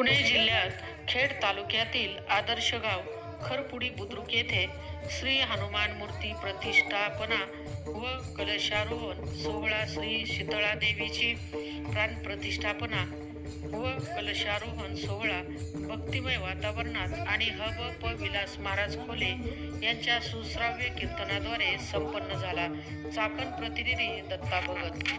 पुणे जिल्ह्यात खेड तालुक्यातील आदर्श गाव खरपुडी बुद्रुक येथे श्री हनुमान मूर्ती प्रतिष्ठापना व कलशारोहण सोहळा श्री शीतळा देवीची प्राणप्रतिष्ठापना व कलशारोहण सोहळा भक्तिमय वातावरणात आणि हब प विलास महाराज खोले यांच्या सुश्राव्य कीर्तनाद्वारे संपन्न झाला. चाकण प्रतिनिधी दत्ता भगत.